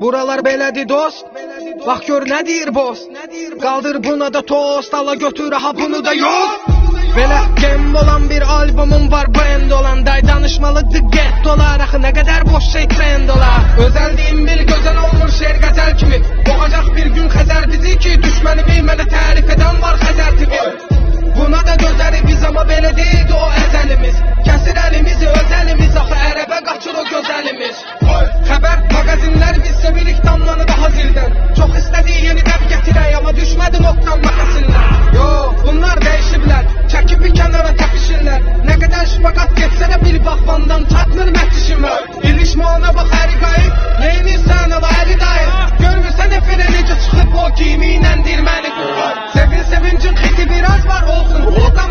Buralar belədi dost. Bak gör ne deyir boz. Kaldır buna da tost Ala götür aha bunu da yok Belə gem olan bir albümüm var brand olan. Day danışmalı diqqət dolar. Axı ne kadar boş şey trend olar Özelliğim bir gözel olur şer gazel kimi. Boğacak bir gün xəzər bizi ki Düşməni bilməni tərif eden var xəzər tipi. Buna da gözleri biz ama belə deydi o Kalmadı noktam bakasınlar? Yo bunlar değişirler. Çekip bir kenara tepişirler Ne kadar şubakat geçse de bir bak bandan çatmır metişimi İlişme ona bak her gayet Neyini sana da her gayet Görmürsen efere nece çıkıp o giyimiyle dirmeni Sevin sevincin hiti biraz var olsun. O da